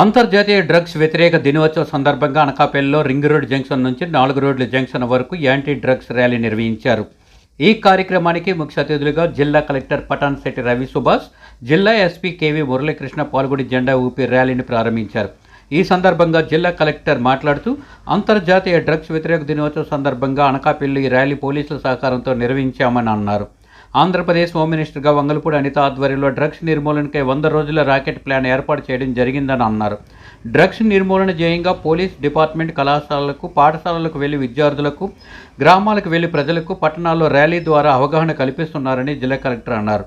అంతర్జాతీయ డ్రగ్స్ వ్యతిరేక దినోత్సవ సందర్భంగా అనకాపల్లిలో రింగ్ రోడ్ జంక్షన్ నుంచి నాలుగు రోడ్ల జంక్షన్ వరకు యాంటీ డ్రగ్స్ ర్యాలీ నిర్వహించారు. ఈ కార్యక్రమానికి ముఖ్య అతిథులుగా జిల్లా కలెక్టర్ పటాన్ శెట్టి రవి సుభాష్ జిల్లా ఎస్పీ కేవీ మురళీకృష్ణ పాల్గొని జెండా ఊపి ర్యాలీని ప్రారంభించారు. ఈ సందర్భంగా జిల్లా కలెక్టర్ మాట్లాడుతూ అంతర్జాతీయ డ్రగ్స్ వ్యతిరేక దినోత్సవ సందర్భంగా అనకాపల్లి ఈ ర్యాలీ పోలీసుల సహకారంతో నిర్వహించామని అన్నారు. ఆంధ్రప్రదేశ్ హోమ్ మినిస్టర్గా వంగలపూడి అనిత ఆధ్వర్యంలో డ్రగ్స్ నిర్మూలనకై వంద రోజుల రాకెట్ ప్లాన్ ఏర్పాటు చేయడం జరిగిందని అన్నారు. డ్రగ్స్ నిర్మూలన ధ్యేయంగా పోలీస్ డిపార్ట్మెంట్ కళాశాలలకు పాఠశాలలకు వెళ్ళి విద్యార్థులకు గ్రామాలకు వెళ్ళి ప్రజలకు పట్టణాల్లో ర్యాలీ ద్వారా అవగాహన కల్పిస్తున్నారని జిల్లా కలెక్టర్ అన్నారు.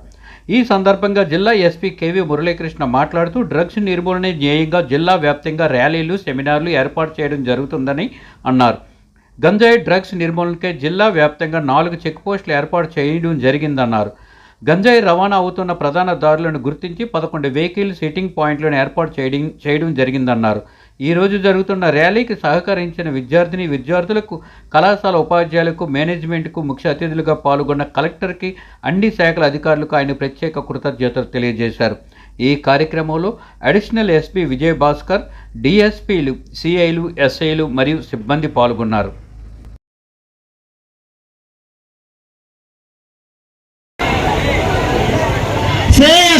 ఈ సందర్భంగా జిల్లా ఎస్పీ కేవీ మురళీకృష్ణ మాట్లాడుతూ డ్రగ్స్ నిర్మూలన ధ్యేయంగా జిల్లా వ్యాప్తంగా ర్యాలీలు సెమినార్లు ఏర్పాటు చేయడం జరుగుతుందని అన్నారు. గంజాయి డ్రగ్స్ నిర్మూలనకై జిల్లా వ్యాప్తంగా నాలుగు చెక్ పోస్టులు ఏర్పాటు చేయడం జరిగిందన్నారు. గంజాయి రవాణా అవుతున్న ప్రధాన దారులను గుర్తించి పదకొండు వెహికల్ సిట్టింగ్ పాయింట్లను ఏర్పాటు చేయడం చేయడం జరిగిందన్నారు. ఈ రోజు జరుగుతున్న ర్యాలీకి సహకరించిన విద్యార్థిని విద్యార్థులకు కళాశాల ఉపాధ్యాయులకు మేనేజ్మెంట్కు ముఖ్య అతిథులుగా పాల్గొన్న కలెక్టర్కి అన్ని శాఖల అధికారులకు ఆయన ప్రత్యేక కృతజ్ఞతలు తెలియజేశారు. ఈ కార్యక్రమంలో అడిషనల్ ఎస్పీ విజయ్ భాస్కర్ డిఎస్పీలు సిఐలు ఎస్ఐలు మరియు సిబ్బంది పాల్గొన్నారు.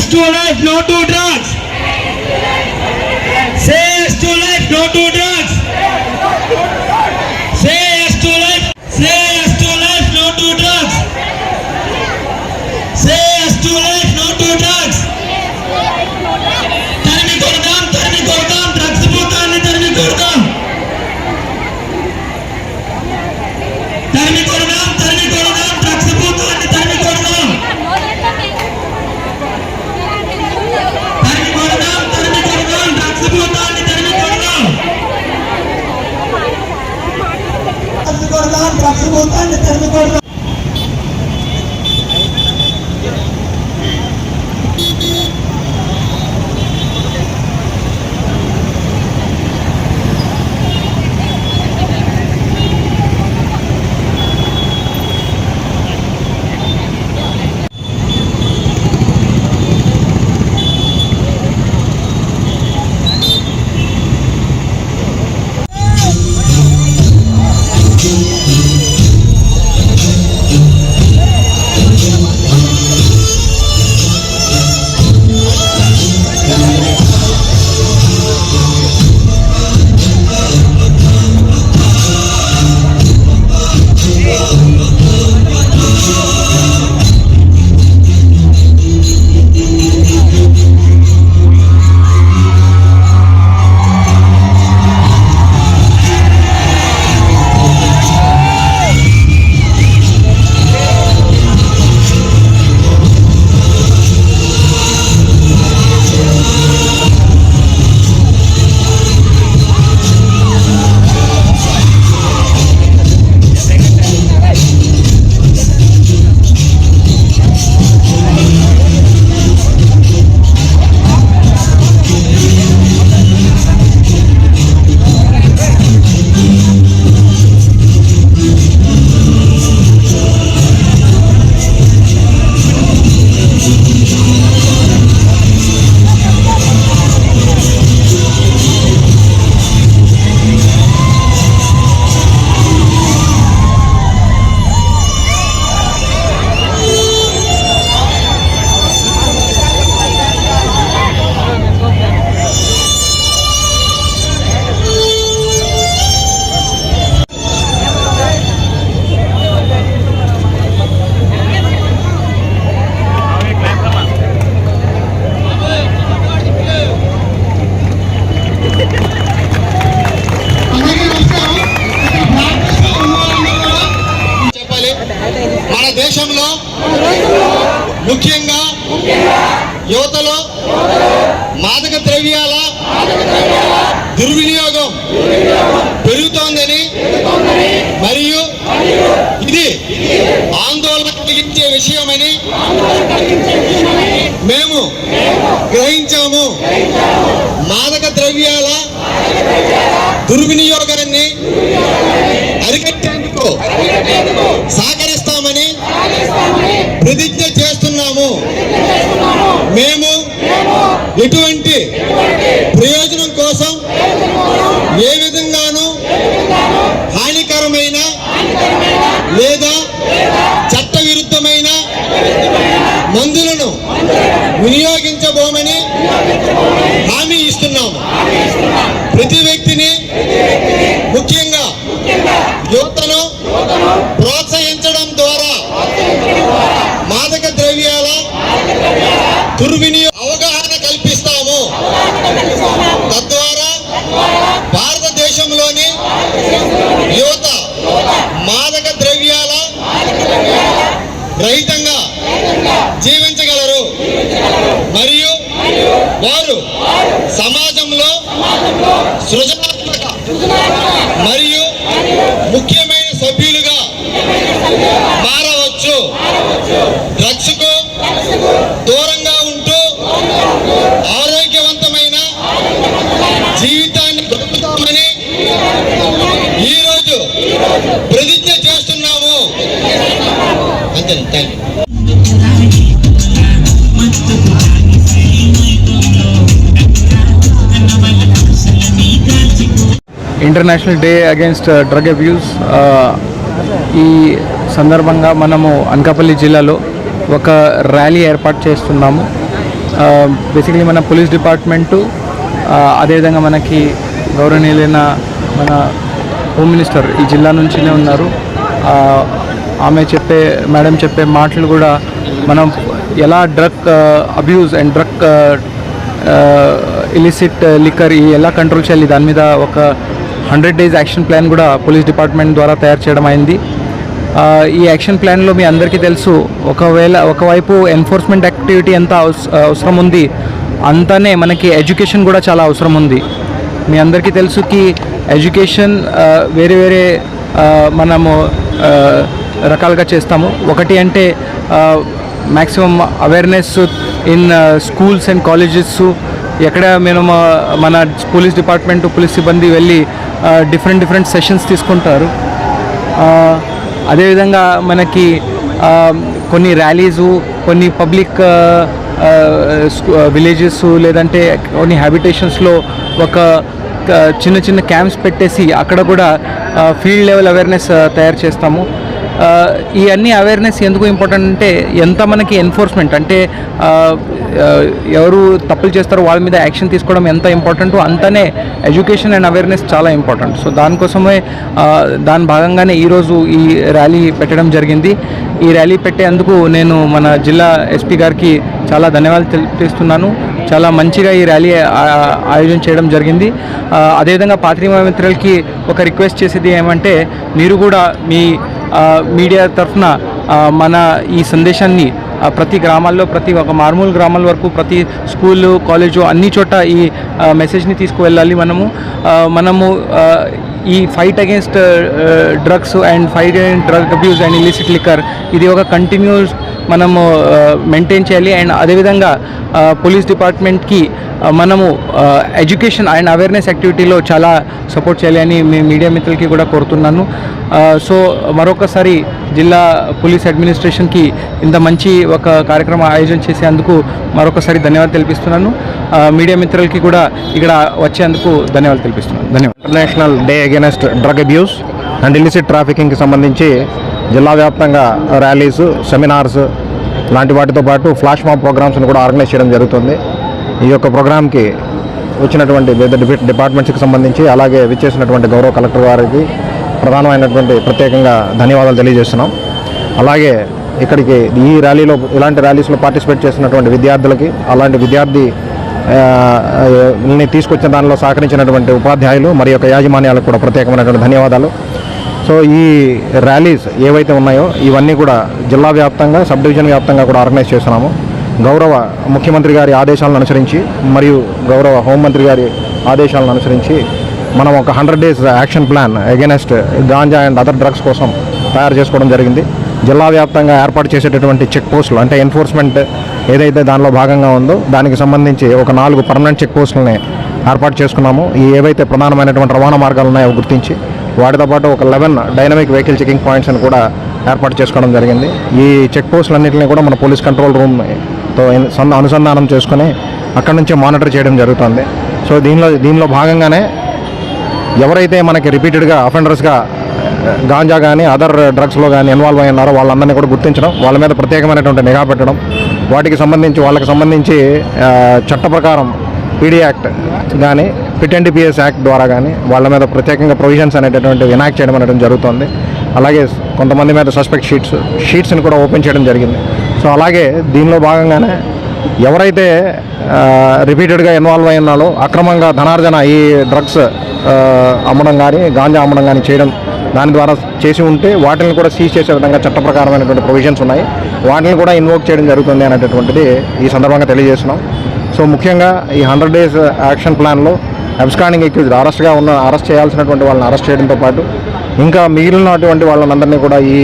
Yes to life, no to drugs. Say yes to life, no to drugs. కొడదాం డ్రగ్స్ ముఖ్యంగా యువతలో మాదక ద్రవ్యాల దుర్వినియోగం పెరుగుతోందని మరియు ఇది ఆందోళన కలిగించే విషయమని మేము గ్రహించాము. మాదక ద్రవ్యాల దుర్వినియోగాన్ని అరికట్టేందుకు సహకరిస్తామని ప్రతిజ్ఞ మేము ఎటువంటి ప్రయోజనం కోసం ఏ విధంగానూ హానికరమైన లేదా చట్టవిరుద్ధమైన మందులను వినియోగించబోమని హామీ ఇస్తూ మాదక ద్రవ్యాల రహితంగా జీవించగలరు. మరియు వారు సమాజంలో సృజనాత్మక మరియు ముఖ్యమైన సభ్యులుగా మారవచ్చు. Drugs international day against drug abuse ఈ సందర్భంగా మనము అనకాపల్లి జిల్లాలో ఒక ర్యాలీ ఏర్పాటు చేస్తున్నాము. Uh, బేసికలీ మన పోలీస్ డిపార్ట్మెంటు అదేవిధంగా మనకి గౌరవనీయులైన మన హోమ్ మినిస్టర్ ఈ జిల్లా నుంచినే ఉన్నారు. Uh, ఆమె చెప్పే మేడం చెప్పే మాటలు కూడా మనం ఎలా drug abuse and drug illicit liquor ఈ ఎలా కంట్రోల్ చేయాలి దాని మీద ఒక హండ్రెడ్ డేస్ యాక్షన్ ప్లాన్ కూడా పోలీస్ డిపార్ట్మెంట్ ద్వారా తయారు చేయడం అయింది. ఈ యాక్షన్ ప్లాన్లో మీ అందరికీ తెలుసు ఒకవేళ ఒకవైపు ఎన్ఫోర్స్మెంట్ యాక్టివిటీ ఎంత అవసరం ఉంది అంతనే మనకి ఎడ్యుకేషన్ కూడా చాలా అవసరం ఉంది. మీ అందరికీ తెలుసు కి ఎడ్యుకేషన్ వేరే వేరే మనము రకాలుగా చేస్తాము. ఒకటి అంటే maximum awareness in schools and colleges ఎక్కడ మేము మన పోలీస్ డిపార్ట్మెంట్ పోలీస్ సిబ్బంది వెళ్ళి డిఫరెంట్ డిఫరెంట్ సెషన్స్ తీసుకుంటారు. అదేవిధంగా మనకి కొన్ని ర్యాలీసు కొన్ని పబ్లిక్ విలేజెస్ లేదంటే కొన్ని హ్యాబిటేషన్స్లో ఒక చిన్న చిన్న క్యాంప్స్ పెట్టేసి అక్కడ కూడా ఫీల్డ్ లెవెల్ అవేర్నెస్ తయారు చేస్తాము. ఇవన్నీ ఈ అన్ని అవేర్నెస్ ఎందుకు ఇంపార్టెంట్ అంటే ఎంత మనకి ఎన్ఫోర్స్మెంట్ అంటే ఎవరు తప్పులు చేస్తారో వాళ్ళ మీద యాక్షన్ తీసుకోవడం ఎంత ఇంపార్టెంటో అంతనే ఎడ్యుకేషన్ అండ్ అవేర్నెస్ చాలా ఇంపార్టెంట్. సో దానికోసమే దాని భాగంగానే ఈరోజు ఈ ర్యాలీ పెట్టడం జరిగింది. ఈ ర్యాలీ పెట్టేందుకు నేను మన జిల్లా ఎస్పీ గారికి చాలా ధన్యవాదాలు తెలిపిస్తున్నాను చాలా మంచిగా ఈ ర్యాలీ ఆయోజన చేయడం జరిగింది. అదేవిధంగా పాత్రిమా మిత్రులకి ఒక రిక్వెస్ట్ చేసేది ఏమంటే మీరు కూడా మీ మీడియా తరఫున మన ఈ సందేశాన్ని ప్రతి గ్రామాల్లో ప్రతి ఒక మారుమూల గ్రామాల వరకు ప్రతి స్కూలు కాలేజు అన్ని చోట ఈ మెసేజ్ని తీసుకువెళ్ళాలి మనము. మనము ఈ fight against drugs and fight against drug abuse and illicit liquor ఇది ఒక కంటిన్యూస్ మనము మెయింటైన్ చేయాలి. అండ్ అదేవిధంగా పోలీస్ డిపార్ట్మెంట్కి మనము ఎడ్యుకేషన్ అండ్ అవేర్నెస్ యాక్టివిటీలో చాలా సపోర్ట్ చేయాలి అని మీ మీడియా మిత్రులకి కూడా కోరుతున్నాను. సో మరొకసారి జిల్లా పోలీస్ అడ్మినిస్ట్రేషన్కి ఇంత మంచి ఒక కార్యక్రమం ఆయోజన చేసేందుకు మరొకసారి ధన్యవాదాలు తెలిపిస్తున్నాను. మీడియా మిత్రులకి కూడా ఇక్కడ వచ్చేందుకు ధన్యవాదాలు తెలిపిస్తున్నాను. ధన్యవాదాలు. International day against drug abuse and illicit ట్రాఫికింగ్కి సంబంధించి జిల్లా వ్యాప్తంగా ర్యాలీస్ సెమినార్స్ లాంటి వాటితో పాటు ఫ్లాష్ మాబ్ ప్రోగ్రామ్స్ని కూడా ఆర్గనైజ్ చేయడం జరుగుతుంది. ఈ యొక్క ప్రోగ్రామ్కి వచ్చినటువంటి వివిధ డిపి- డిపార్ట్మెంట్స్కి సంబంధించి అలాగే విచ్చేసినటువంటి గౌరవ కలెక్టర్ గారికి ప్రధానమైనటువంటి ప్రత్యేకంగా ధన్యవాదాలు తెలియజేస్తున్నాం. అలాగే ఇక్కడికి ఈ ర్యాలీలో ఇలాంటి ర్యాలీస్లో పార్టిసిపేట్ చేసినటువంటి విద్యార్థులకి అలాంటి విద్యార్థి తీసుకొచ్చిన దానిలో సహకరించినటువంటి ఉపాధ్యాయులు మరి యొక్క యాజమాన్యాలకు కూడా ప్రత్యేకమైనటువంటి ధన్యవాదాలు. సో ఈ ర్యాలీస్ ఏవైతే ఉన్నాయో ఇవన్నీ కూడా జిల్లా వ్యాప్తంగా సబ్ డివిజన్ వ్యాప్తంగా కూడా ఆర్గనైజ్ చేస్తున్నాము. గౌరవ ముఖ్యమంత్రి గారి ఆదేశాలను అనుసరించి మరియు గౌరవ హోంమంత్రి గారి ఆదేశాలను అనుసరించి మనం ఒక hundred days action plan against ganja and other drugs కోసం తయారు చేసుకోవడం జరిగింది. జిల్లా వ్యాప్తంగా ఏర్పాటు చేసేటటువంటి చెక్ పోస్టులు అంటే ఎన్ఫోర్స్మెంట్ ఏదైతే దానిలో భాగంగా ఉందో దానికి సంబంధించి ఒక నాలుగు పర్మనెంట్ చెక్ పోస్టులని ఏర్పాటు చేసుకున్నాము. ఈ ఏవైతే ప్రధానమైనటువంటి రవాణా మార్గాలు ఉన్నాయో గుర్తించి వాటితో పాటు ఒక eleven dynamic vehicle checking points అని కూడా ఏర్పాటు చేసుకోవడం జరిగింది. ఈ చెక్ పోస్టులన్నింటినీ కూడా మన పోలీస్ కంట్రోల్ రూమ్తో అనుసంధానం చేసుకొని అక్కడి నుంచే మానిటర్ చేయడం జరుగుతుంది. సో దీనిలో దీనిలో భాగంగానే ఎవరైతే మనకి రిపీటెడ్గా అఫెండర్స్గా గాంజా కానీ అదర్ డ్రగ్స్లో కానీ ఇన్వాల్వ్ అయి ఉన్నారో వాళ్ళందరినీ కూడా గుర్తించడం వాళ్ళ మీద ప్రత్యేకమైనటువంటి నిఘా పెట్టడం వాటికి సంబంధించి వాళ్ళకి సంబంధించి చట్ట ప్రకారం పీడీ యాక్ట్ కానీ ఫిట్ అండ్ పిఎస్ యాక్ట్ ద్వారా కానీ వాళ్ళ మీద ప్రత్యేకంగా ప్రొవిజన్స్ అనేటటువంటి ఎనాక్ట్ చేయడం అనేది జరుగుతుంది. అలాగే కొంతమంది మీద సస్పెక్ట్ షీట్స్ షీట్స్ని కూడా ఓపెన్ చేయడం జరిగింది. సో అలాగే దీనిలో భాగంగానే ఎవరైతే రిపీటెడ్గా ఇన్వాల్వ్ అయి ఉన్నారో అక్రమంగా ధనార్జన ఈ డ్రగ్స్ అమ్మడం కానీ గాంజా అమ్మడం కానీ చేయడం దాని ద్వారా చేసి ఉంటే వాటిని కూడా సీజ్ చేసే విధంగా చట్ట ప్రకారమైనటువంటి ప్రొవిజన్స్ ఉన్నాయి. వాటిని కూడా ఇన్వోక్ చేయడం జరుగుతుంది అనేటటువంటిది ఈ సందర్భంగా తెలియజేస్తున్నాం. సో ముఖ్యంగా ఈ హండ్రెడ్ డేస్ యాక్షన్ ప్లాన్లో అబ్స్కాండింగ్ ఎక్యూజ్ అరెస్ట్గా ఉన్న అరెస్ట్ చేయాల్సినటువంటి వాళ్ళని అరెస్ట్ చేయడంతో పాటు ఇంకా మిగిలినటువంటి వాళ్ళందరినీ కూడా ఈ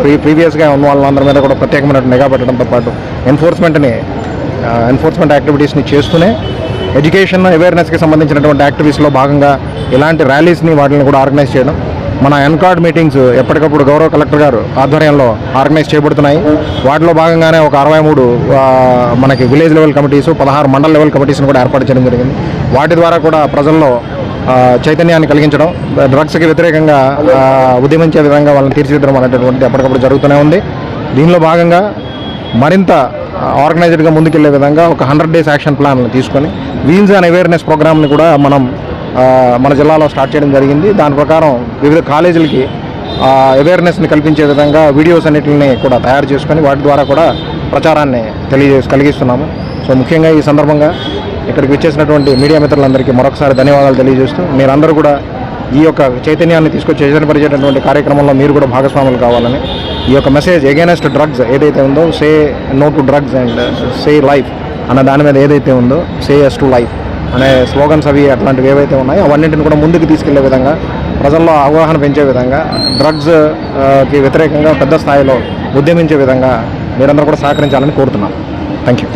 ప్రీ ప్రీవియస్గా ఉన్న వాళ్ళందరి మీద కూడా ప్రత్యేకమైన నిఘా పెట్టడంతో పాటు ఎన్ఫోర్స్మెంట్ని ఎన్ఫోర్స్మెంట్ యాక్టివిటీస్ని చేస్తూనే ఎడ్యుకేషన్ అవేర్నెస్కి సంబంధించినటువంటి యాక్టివిటీస్లో భాగంగా ఇలాంటి ర్యాలీస్ని వాటిని కూడా ఆర్గనైజ్ చేయడం మన ఎన్కార్డ్ మీటింగ్స్ ఎప్పటికప్పుడు గౌరవ కలెక్టర్ గారు ఆధ్వర్యంలో ఆర్గనైజ్ చేయబడుతున్నాయి. వాటిలో భాగంగానే ఒక అరవై మూడు మనకి విలేజ్ లెవెల్ కమిటీస్ పదహారు మండల లెవెల్ కమిటీస్ని కూడా ఏర్పాటు చేయడం జరిగింది. వాటి ద్వారా కూడా ప్రజల్లో చైతన్యాన్ని కలిగించడం డ్రగ్స్కి వ్యతిరేకంగా ఉద్యమించే విధంగా వాళ్ళని తీర్చిదిద్దడం అనేటటువంటిది ఎప్పటికప్పుడు జరుగుతూనే ఉంది. దీనిలో భాగంగా మరింత ఆర్గనైజ్డ్గా ముందుకెళ్ళే విధంగా ఒక హండ్రెడ్ డేస్ యాక్షన్ ప్లాన్ తీసుకొని వీల్స్ అండ్ అవేర్నెస్ ప్రోగ్రామ్ని కూడా మనం మన జిల్లాలో స్టార్ట్ చేయడం జరిగింది. దాని ప్రకారం వివిధ కాలేజీలకి అవేర్నెస్ని కల్పించే విధంగా వీడియోస్ అన్నిటిని కూడా తయారు చేసుకొని వాటి ద్వారా కూడా ప్రచారాన్ని తెలియజేసి కలిగిస్తున్నాము. సో ముఖ్యంగా ఈ సందర్భంగా ఇక్కడికి వచ్చేసినటువంటి మీడియా మిత్రులందరికీ మరొకసారి ధన్యవాదాలు తెలియజేస్తూ మీరందరూ కూడా ఈ యొక్క చైతన్యాన్ని తీసుకొచ్చి చైతన్యపరిచేటటువంటి కార్యక్రమంలో మీరు కూడా భాగస్వాములు కావాలని ఈ యొక్క మెసేజ్ ఎగైనెస్ట్ డ్రగ్స్ ఏదైతే ఉందో say no to drugs and say life అన్న దాని మీద ఏదైతే ఉందో సే ఎస్ టు లైఫ్ అనే స్లోగన్స్ అవి అట్లాంటివి ఏవైతే ఉన్నాయో అవన్నింటిని కూడా ముందుకు తీసుకెళ్ళే విధంగా ప్రజల్లో అవగాహన పెంచే విధంగా డ్రగ్స్కి వ్యతిరేకంగా పెద్ద స్థాయిలో ఉద్యమించే విధంగా మీరందరూ కూడా సహకరించాలని కోరుతున్నాను థ్యాంక్ యూ